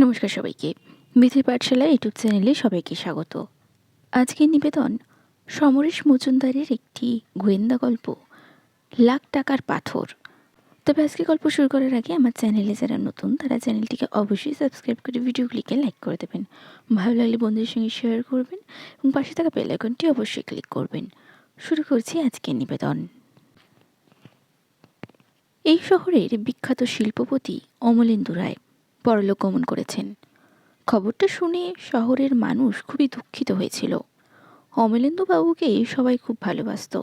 নমস্কার সবাইকে। মিথিল পাঠশালা ইউটিউব চ্যানেলে সবাইকে স্বাগত। আজকের নিবেদন, সমরেশ মজুমদারের একটি গোয়েন্দা গল্প, লাখ টাকার পাথর। তবে আজকে গল্প শুরু করার আগে আমার চ্যানেলে যারা নতুন, তারা চ্যানেলটিকে অবশ্যই সাবস্ক্রাইব করে ভিডিওগুলিকে লাইক করে দেবেন। ভালো লাগলে বন্ধুদের সঙ্গে শেয়ার করবেন এবং পাশে থাকা বেল আইকনটি অবশ্যই ক্লিক করবেন। শুরু করছি আজকের নিবেদন। এই শহরের বিখ্যাত শিল্পপতি অমলেন্দু রায় পরলোক গমন করেছেন। খবরটা শুনে শহরের মানুষ খুবই দুঃখিত হয়েছিল। অমলেন্দুবাবুকে সবাই খুব ভালোবাসত।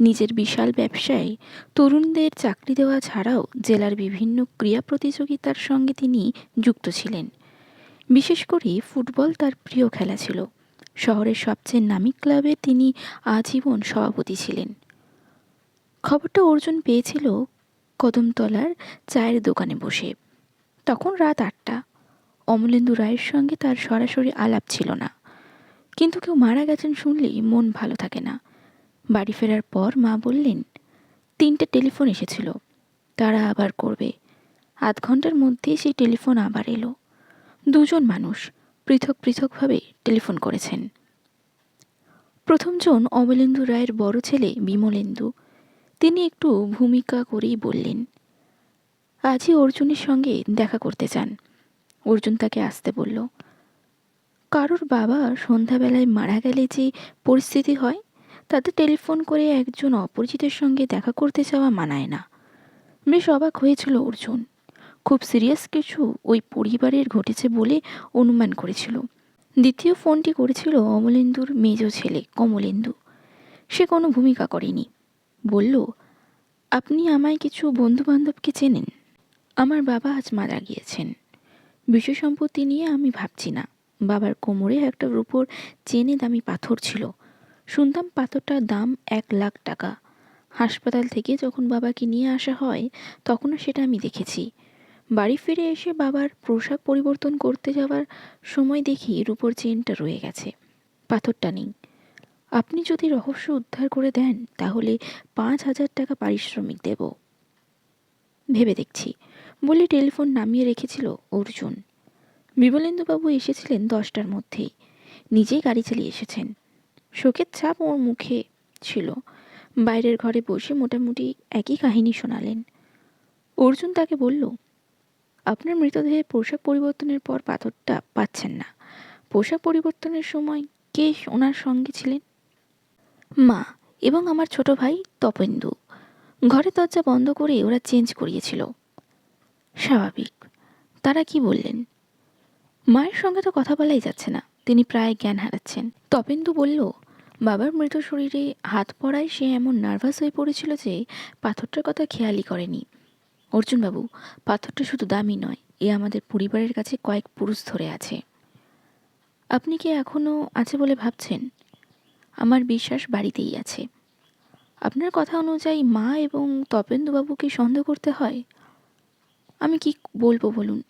নিজের বিশাল ব্যবসায় তরুণদের চাকরি দেওয়া ছাড়াও জেলার বিভিন্ন ক্রীড়া প্রতিযোগিতার সঙ্গে তিনি যুক্ত ছিলেন। বিশেষ করে ফুটবল তার প্রিয় খেলা ছিল। শহরের সবচেয়ে নামী ক্লাবে তিনি আজীবন সভাপতি ছিলেন। খবরটা অর্জুন পেয়েছিল কদমতলার চায়ের দোকানে বসে। তখন রাত আটটা। অমলেন্দু রায়ের সঙ্গে তার সরাসরি আলাপ ছিল না। কিন্তু কেউ মারা গেছেন শুনলেই মন ভালো থাকে না। বাড়ি ফেরার পর মা বললেন, তিনটে টেলিফোন এসেছিল, তারা আবার করবে। আধ ঘণ্টার মধ্যে সেই টেলিফোন আবার এলো। দুজন মানুষ পৃথক পৃথকভাবে টেলিফোন করেছেন। প্রথমজন অমলেন্দু রায়ের বড় ছেলে বিমলেন্দু। তিনি একটু ভূমিকা করেই বললেন আজই অর্জুনের সঙ্গে দেখা করতে চান। অর্জুন তাকে আসতে বলল, কারোর বাবা সন্ধ্যাবেলায় মারা গেলে যে পরিস্থিতি হয়, তাতে টেলিফোন করে একজন অপরিচিতের সঙ্গে দেখা করতে যাওয়া মানায় না। বেশ অবাক হয়েছিল অর্জুন। খুব সিরিয়াস কিছু ওই পরিবারের ঘটেছে বলে অনুমান করেছিল। দ্বিতীয় ফোনটি করেছিল অমলেন্দুর মেজ ছেলে, কমলেন্দু। সে কোনো ভূমিকা করেনি। বলল, আপনি আমায় কিছু বন্ধুবান্ধবকে চেনেন? আমার বাবা আজ মারা গিয়েছেন। বিষয় সম্পত্তি নিয়ে আমি ভাবছি না। বাবার কোমরে একটা রূপোর চেনে দামি পাথর ছিল। শুনতাম পাথরটার দাম এক লাখ টাকা। হাসপাতাল থেকে যখন বাবাকে নিয়ে আসা হয়, তখনও সেটা আমি দেখেছি। বাড়ি ফিরে এসে বাবার পোশাক পরিবর্তন করতে যাওয়ার সময় দেখি রূপোর চেনটা রয়ে গেছে। পাথরটা নেই। আপনি যদি রহস্য উদ্ধার করে দেন, তাহলে পাঁচ হাজার টাকা পারিশ্রমিক দেব। ভেবে দেখছি। বলে টেলিফোন নামিয়ে রেখেছিল অর্জুন। বিমলেন্দুবাবু এসেছিলেন দশটার মধ্যেই। নিজেই গাড়ি চালিয়ে এসেছেন। শোকের ছাপ ওর মুখে ছিল। বাইরের ঘরে বসে মোটামুটি একই কাহিনী শোনালেন। অর্জুন তাকে বলল, আপনার মৃতদেহে পোশাক পরিবর্তনের পর পাথরটা পাচ্ছেন না। পোশাক পরিবর্তনের সময় কে ওনার সঙ্গে ছিলেন? মা এবং আমার ছোট ভাই তপেন্দু। ঘরে দরজা বন্ধ করে ওরা চেঞ্জ করিয়েছিল। স্বাভাবিক। তারা কি বললেন? মায়ের সঙ্গে তো কথা বলাই যাচ্ছে না, তিনি প্রায় জ্ঞান হারাচ্ছেন। তপেন্দু বলল, বাবার মৃত শরীরে হাত পড়ায় সে এমন নার্ভাস হয়ে পড়েছিল যে পাথরটার কথা খেয়ালই করেনি। অর্জুনবাবু, পাথরটা শুধু দামি নয়, এ আমাদের পরিবারের কাছে কয়েক পুরুষ ধরে আছে। আপনি কি এখনও আছে বলে ভাবছেন? আমার বিশ্বাস বাড়িতেই আছে। আপনার কথা অনুযায়ী মা এবং তপেন্দুবাবুকে সন্দেহ করতে হয়? আমি কি বলব বলুন?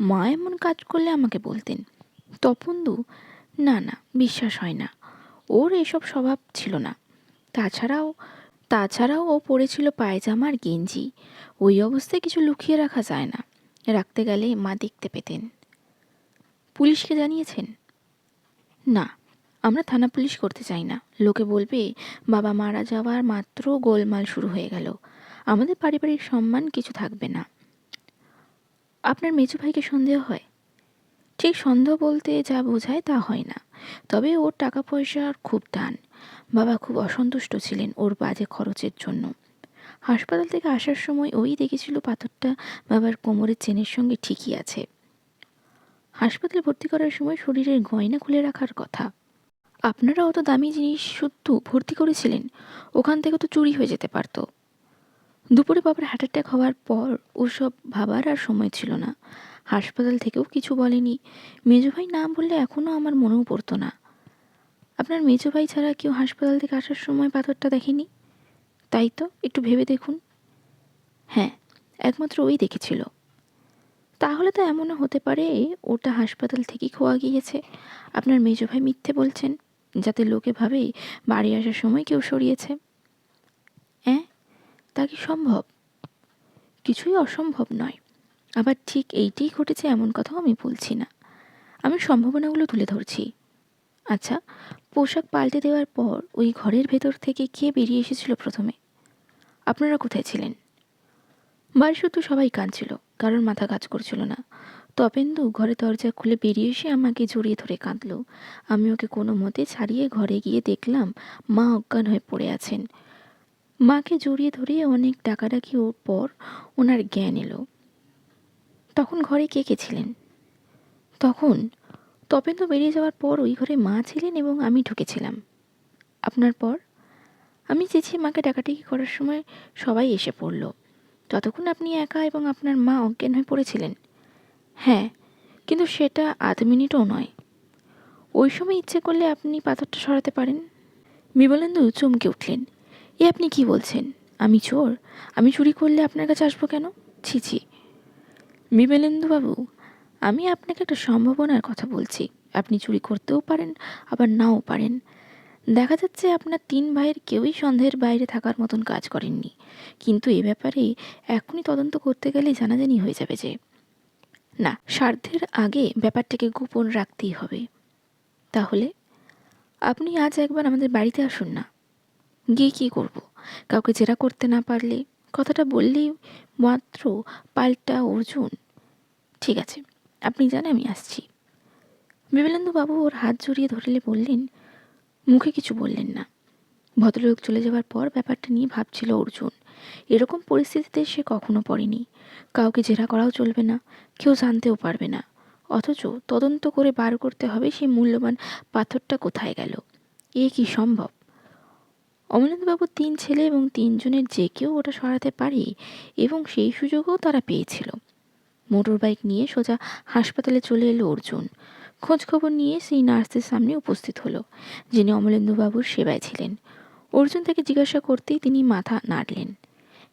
মা এমন কাজ করলে আমাকে বলতেন। তপন্দু না না, বিশ্বাস হয় না। ওর এসব স্বভাব ছিল না। তাছাড়াও তাছাড়াও ও পড়েছিল পায়জামা আর গেঞ্জি। ওই অবস্থায় কিছু লুকিয়ে রাখা যায় না। রাখতে গেলে মা দেখতে পেতেন। পুলিশকে জানিয়েছেন? না, আমরা থানা পুলিশ করতে চাই না। লোকে বলবে, বাবা মারা যাওয়ার মাত্র গোলমাল শুরু হয়ে গেল। আমাদের পারিবারিক সম্মান কিছু থাকবে না। আপনার মেজু ভাইকে সন্দেহ হয়। ঠিক সন্দেহ বলতে যা বোঝায় তা হয় না। তবে ওর টাকা পয়সার খুব টান। বাবা খুব অসন্তুষ্ট ছিলেন ওর বাজে খরচের জন্য। হাসপাতাল থেকে আসার সময় ওই দেখেছিল পাথরটা বাবার কোমরের চেনের সঙ্গে ঠিকই আছে। হাসপাতালে ভর্তি করার সময় শরীরের গয়না খুলে রাখার কথা। আপনারা অত দামি জিনিস শুদ্ধ ভর্তি করেছিলেন। ওখান থেকে তো চুরি হয়ে যেতে পারতো। দুপুরে বাবার হার্ট অ্যাটাক হওয়ার পর ওসব ভাবার আর সময় ছিল না। হাসপাতাল থেকেও কিছু বলেনি। মেজো ভাই না বললে এখনও আমার মনেও পড়তো না। আপনার মেজো ভাই ছাড়া কেউ হাসপাতাল থেকে আসার সময় পাথরটা দেখেনি? তাই তো, একটু ভেবে দেখুন। হ্যাঁ একমাত্র ওই দেখেছিল। তাহলে তো এমনও হতে পারে, ওটা হাসপাতাল থেকেই খোয়া গিয়েছে। আপনার মেজো ভাই মিথ্যে বলছেন, যাতে লোকে ভাবে বাড়ি আসার সময় কেউ সরিয়েছে। তা কি সম্ভব? কিছুই অসম্ভব নয়। আবার ঠিক এইটাই ঘটেছে এমন কথাও আমি বলছি না। আমি সম্ভাবনাগুলো তুলে ধরছি। আচ্ছা পোশাক পাল্টে দেওয়ার পর ওই ঘরের ভেতর থেকে কে বেরিয়ে এসেছিল প্রথমে? আপনারা কোথায় ছিলেন? বাড়ি শুধু সবাই কাঁদছিল, কারোর মাথা কাজ করছিল না। তপেন্দু ঘরে দরজা খুলে বেরিয়ে এসে আমাকে জড়িয়ে ধরে কাঁদলো। আমি ওকে কোনো মতে ছাড়িয়ে ঘরে গিয়ে দেখলাম মা অজ্ঞান হয়ে পড়ে আছেন। মাকে জড়িয়ে ধরে অনেক ডাকাডাকি ওর পর ওনার জ্ঞান এলো। তখন ঘরে কে কে ছিলেন? তখন তপেন তো বেরিয়ে যাওয়ার পর ওই ঘরে মা ছিলেন এবং আমি ঢুকেছিলাম। আপনার পর? আমি চেয়েছি মাকে ডাকাডাকি করার সময় সবাই এসে পড়ল। ততক্ষণ আপনি একা এবং আপনার মা অজ্ঞান হয়ে পড়েছিলেন। হ্যাঁ কিন্তু সেটা আধ মিনিটও নয়। ওই সময় ইচ্ছে করলে আপনি পাথরটা সরাতে পারেন। বিমলেন্দু চমকে উঠলেন। এ আপনি কি বলছেন? আমি চোর? আমি চুরি করলে আপনার কাছে আসব কেন? ছি ছি। বিমলেন্দুবাবু আমি আপনাকে একটা সম্ভাবনার কথা বলছি। আপনি চুরি করতেও পারেন, আবার নাও পারেন। দেখা যাচ্ছে আপনার তিন ভাইয়ের কেউই সন্দেহের বাইরে থাকার মতন কাজ করেননি। কিন্তু এ ব্যাপারে এখনই তদন্ত করতে গেলে জানাজানি হয়ে যাবে যে, না স্বার্থের আগে ব্যাপারটাকে গোপন রাখতেই হবে। তাহলে, আপনি আজ একবার আমাদের বাড়িতে আসুন না। গিয়ে কী করব? কাউকে জেরা করতে না পারলে কথাটা বললেই মাত্র পাল্টা অর্জুন। ঠিক আছে, আপনি জানেন আমি আসছি। বিমলেন্দুবাবু ওর হাত জড়িয়ে ধরলে বললেন, মুখে কিছু বললেন না। ভদ্রলোক চলে যাওয়ার পর ব্যাপারটা নিয়ে ভাবছিল অর্জুন। এরকম পরিস্থিতিতে সে কখনো পড়েনি। কাউকে জেরা করাও চলবে না, কেউ জানতেও পারবে না। অথচ তদন্ত করে বার করতে হবে সেই মূল্যবান পাথরটা কোথায় গেল? এ কি সম্ভব? অমলেন্দুবাবু তিন ছেলে এবং তিনজনের যে কেউ ওটা সরাতে পারে এবং সেই সুযোগও তারা পেয়েছিল। মোটর বাইক নিয়ে সোজা হাসপাতালে চলে এলো অর্জুন। খোঁজ খবর নিয়ে সেই নার্সের সামনে উপস্থিত হলো, যিনি অমলেন্দুবাবুর সেবায় ছিলেন। অর্জুন তাকে জিজ্ঞাসা করতেই তিনি মাথা নাড়লেন।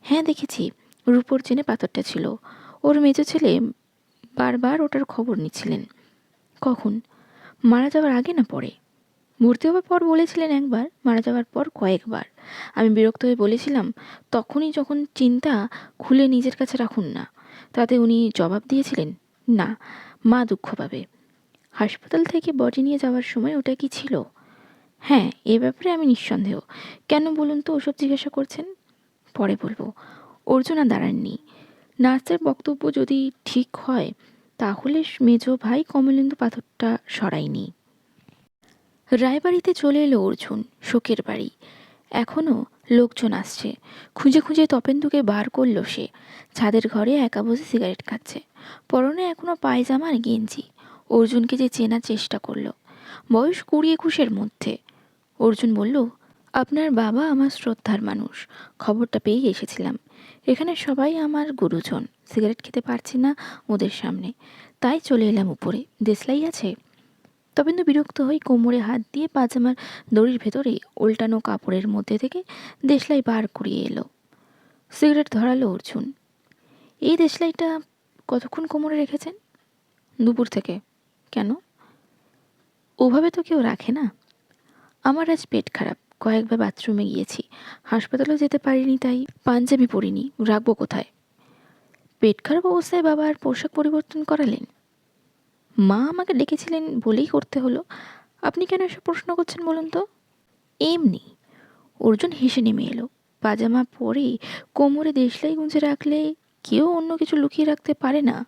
হ্যাঁ দেখেছি। রূপোর চেনে পাথরটা ছিল। ওর মেজো ছেলে বারবার ওটার খবর নিচ্ছিলেন। কখন? মারা যাওয়ার আগে না পরে? মূর্তি হওয়ার পর বলেছিলেন একবার, মারা যাওয়ার পর কয়েকবার। আমি বিরক্ত হয়ে বলেছিলাম, তখনই যখন চিন্তা খুলে নিজের কাছে রাখুন না, তাতে উনি জবাব দিয়েছিলেন, না, মা দুঃখ পাবে। হাসপাতাল থেকে বডি নিয়ে যাওয়ার সময় ওটা কি ছিল? হ্যাঁ এ ব্যাপারে আমি নিঃসন্দেহ। কেন বলুন তো ওসব জিজ্ঞাসা করছেন? পরে বলব। অর্জুনা দাঁড়াননি। নার্সের বক্তব্য যদি ঠিক হয়, তাহলে মেজ ভাই কমলেন্দু পাথরটা সরায়নি। রায়বাড়িতে চলে এলো অর্জুন, শোকের বাড়ি। এখনও লোকজন আসছে। খুঁজে খুঁজে তপেন্দুকে বার করল সে। ছাদের ঘরে একা বসে সিগারেট খাচ্ছে। পরনে এখনও পায়জামা আর গেঞ্জি। অর্জুনকে যে চেনার চেষ্টা করল। বয়স কুড়ি একুশের মধ্যে। অর্জুন বলল, আপনার বাবা আমার শ্রদ্ধার মানুষ। খবরটা পেয়েই এসেছিলাম। এখানে সবাই আমার গুরুজন। সিগারেট খেতে পারছি না ওদের সামনে। তাই চলে এলাম উপরে। দেশলাই আছে? তবেন্দু বিরক্ত হয়ে কোমরে হাত দিয়ে পাজামার দড়ির ভেতরে উল্টানো কাপড়ের মধ্যে থেকে দেশলাই বার করিয়ে এলো। সিগারেট ধরালো অর্জুন। এই দেশলাইটা কতক্ষণ কোমরে রেখেছেন? দুপুর থেকে। কেন? ওভাবে তো কেউ রাখে না। আমার আজ পেট খারাপ। কয়েকবার বাথরুমে গিয়েছি। হাসপাতালেও যেতে পারিনি তাই পাঞ্জাবি পরিনি। রাখব কোথায়? পেট খারাপ অবস্থায় বাবা আর পোশাক পরিবর্তন করালেন? মা আমাকে ডেকেছিলেন বলেই করতে হলো। আপনি কেন এসব প্রশ্ন করছেন বলুন তো? এমনি। অর্জুন হেসে নেমে এলো। পাজামা পরে কোমরে দেশলাই গুঁজে রাখলে কেউ অন্য কিছু লুকিয়ে রাখতে পারে না।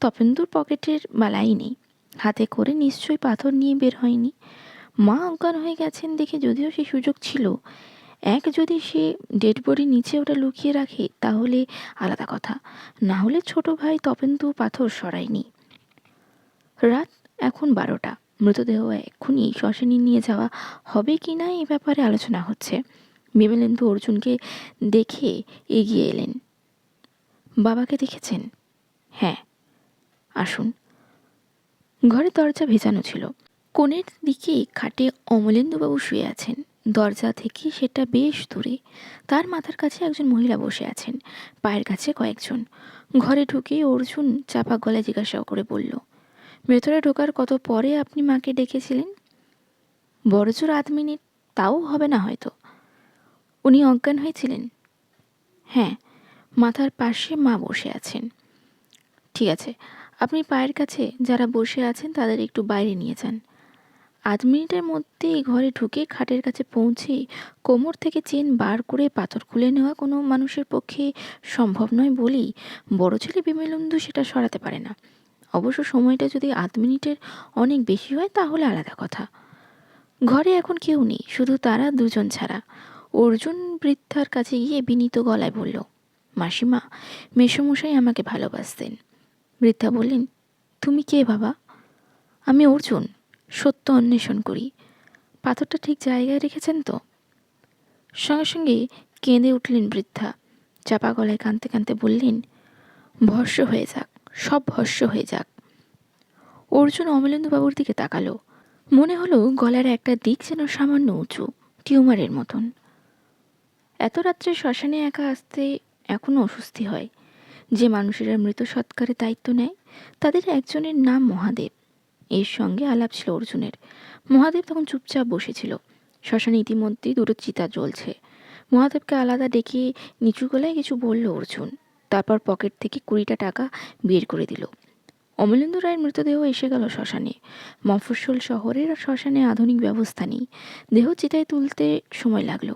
তপেন্দুর পকেটের মালাই নেই। হাতে করে নিশ্চয়ই পাথর নিয়ে বের হয়নি। মা অজ্ঞান হয়ে গেছেন দেখে যদিও সে সুযোগ ছিল। এক যদি সে ডেড বডি নিচে ওটা লুকিয়ে রাখে তাহলে আলাদা কথা। না হলে ছোট ভাই তপেন্দু পাথর সরায়নি। রাত এখন বারোটা। মৃতদেহ এক্ষুনি শ্মশানে নিয়ে যাওয়া হবে কি না এ ব্যাপারে আলোচনা হচ্ছে। বিমলেন্দু অর্জুনকে দেখে এগিয়ে এলেন। বাবাকে দেখেছেন? হ্যাঁ। আসুন। ঘরের দরজা ভেজানো ছিল। কোণের দিকে খাটে অমলেন্দুবাবু শুয়ে আছেন। দরজা থেকে সেটা বেশ দূরে। তার মাথার কাছে একজন মহিলা বসে আছেন। পায়ের কাছে কয়েকজন। ঘরে ঢুকে অর্জুন চাপা গলায় জিজ্ঞাসা করে বলল ভেতরে ঢোকার কত পরে আপনি মাকে ডেকেছিলেন? বড়জোর আধ মিনিট, তাও হবে না হয়তো। উনি অজ্ঞান হয়েছিলেন? হ্যাঁ মাথার পাশে মা বসে আছেন। ঠিক আছে, আপনি পায়ের কাছে যারা বসে আছেন, তাদের একটু বাইরে নিয়ে যান। আধ মিনিটের মধ্যেই ঘরে ঢুকে খাটের কাছে পৌঁছে কোমর থেকে চেন বার করে পাথর খুলে নেওয়া কোনো মানুষের পক্ষে সম্ভব নয় বলেই বড় ছেলে বিমলেন্দু সেটা সরাতে পারে না। অবশ্য সময়টা যদি আধ মিনিটের অনেক বেশি হয়, তাহলে আলাদা কথা। ঘরে এখন কেউ নেই, শুধু তারা দুজন ছাড়া। অর্জুন বৃদ্ধার কাছে গিয়ে বিনীত গলায় বলল, মাসিমা, মেসমশাই আমাকে ভালোবাসতেন। বৃদ্ধা বললেন, তুমি কে বাবা? আমি অর্জুন, সত্য অন্বেষণ করি। পাথরটা ঠিক জায়গায় রেখেছেন তো? সঙ্গে সঙ্গে কেঁদে উঠলেন বৃদ্ধা। চাপা গলায় কাঁদতে কাঁদতে বললেন ভস্য হয়ে যাক। সব ভস্য হয়ে যাক। অর্জুন অমলেন্দুবাবুর দিকে তাকালো। মনে হলো গলার একটা দিক যেন সামান্য উঁচু, টিউমারের মতন। এত রাত্রে শ্মশানে একা আসতে এখনও অস্বস্তি হয়। যে মানুষেরা মৃত সৎকারে দায়িত্ব নেয়, তাদের একজনের নাম মহাদেব। এর সঙ্গে আলাপ ছিল অর্জুনের। মহাদেব তখন চুপচাপ বসেছিল। শ্মশানে ইতিমধ্যেই দুটো চিতা জ্বলছে। মহাদেবকে আলাদা ডেকে নিচু গলায় কিছু বলল অর্জুন। তারপর পকেট থেকে কুড়িটা টাকা বের করে দিল। অমলেন্দু রায়ের মৃতদেহ এসে গেল শ্মশানে। মফস্বল শহরের শ্মশানে আধুনিক ব্যবস্থা নেই। দেহ চিতায় তুলতে সময় লাগল।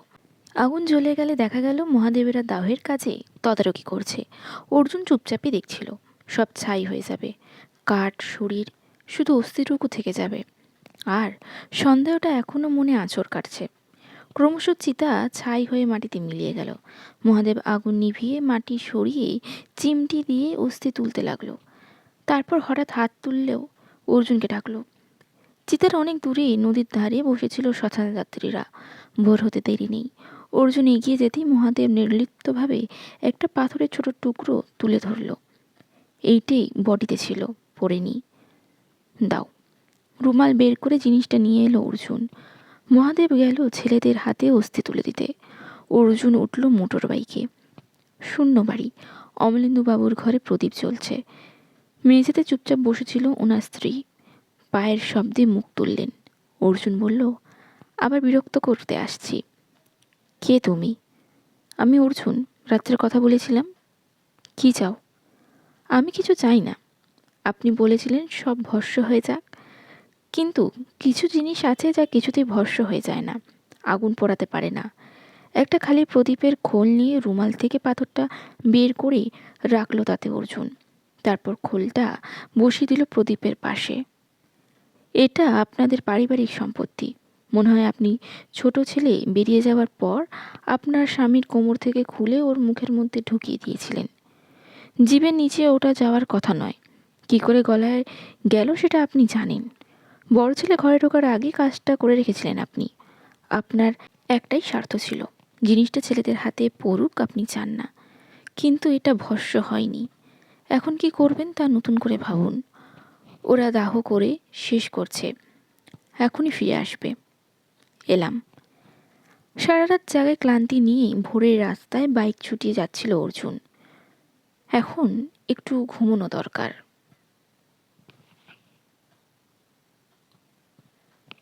আগুন জ্বলে গেলে দেখা গেল মহাদেবেরা দাহের কাজে তদারকি করছে। অর্জুন চুপচাপই দেখছিল। সব ছাই হয়ে যাবে। কাঠ, শরীর, শুধু অস্থিটুকু থেকে যাবে। আর সন্দেহটা এখনও মনে আঁচড় কাটছে। ক্রমশ চিতা ছাই হয়ে মাটিতে মিলিয়ে গেল। মহাদেব আগুন নিভিয়ে মাটি সরিয়ে চিমটি দিয়ে অস্থি তুলতে লাগল। তারপর হঠাৎ হাত তুললেও অর্জুনকে ডাকলো। চিতার অনেক দূরে নদীর ধারে বসেছিল যাত্রীরা। ভোর হতে দেরি নেই। অর্জুন এগিয়ে যেতেই মহাদেব নির্লিপ্তভাবে একটা পাথরের ছোট টুকরো তুলে ধরল। এইটাই বডিতে ছিল পড়ে নি দাও। রুমাল বের করে জিনিসটা নিয়ে এলো অর্জুন। মহাদেব গেল ছেলেদের হাতে অস্থি তুলে দিতে। অর্জুন উঠল মোটর বাইকে। শূন্য বাড়ি। অমলেন্দুবাবুর ঘরে প্রদীপ জ্বলছে। মেঝেতে চুপচাপ বসেছিল ওনার স্ত্রী। পায়ের শব্দে মুখ তুললেন। অর্জুন বলল, আবার বিরক্ত করতে আসছি। কে তুমি? আমি অর্জুন। রাত্রের কথা বলেছিলাম। কি চাও? আমি কিছু চাই না। আপনি বলেছিলেন সব ভস্য হয়ে যাক। কিন্তু কিছু জিনিস আছে যা কিছুতেই ভস্য হয়ে যায় না, আগুন পোড়াতে পারে না। একটা খালি প্রদীপের খোল নিয়ে রুমাল থেকে পাথরটা বের করে রাখল তাতে অর্জুন। তারপর খোলটা বসিয়ে দিল প্রদীপের পাশে। এটা আপনাদের পারিবারিক সম্পত্তি। মনে হয় আপনি ছোট ছেলে, বেরিয়ে যাওয়ার পর আপনার স্বামীর কোমর থেকে খুলে ওর মুখের মধ্যে ঢুকিয়ে দিয়েছিলেন। জীবের নিচে ওটা যাওয়ার কথা নয়। কি করে গলায় গেল সেটা আপনি জানেন। বড় ছেলে ঘরে ঢোকার আগে কাজটা করে রেখেছিলেন আপনি। আপনার একটাই স্বার্থ ছিল। জিনিসটা ছেলেদের হাতে পড়ুক আপনি চান না। কিন্তু এটা ভস্য হয়নি। এখন কি করবেন তা নতুন করে ভাবুন। ওরা দাহ করে শেষ করছে। এখনই ফিরে আসবে। এলাম। সারা রাত জায়গায় ক্লান্তি নিয়ে ভোরের রাস্তায় বাইক ছুটিয়ে যাচ্ছিল অর্জুন। এখন একটু ঘুমোনো দরকার।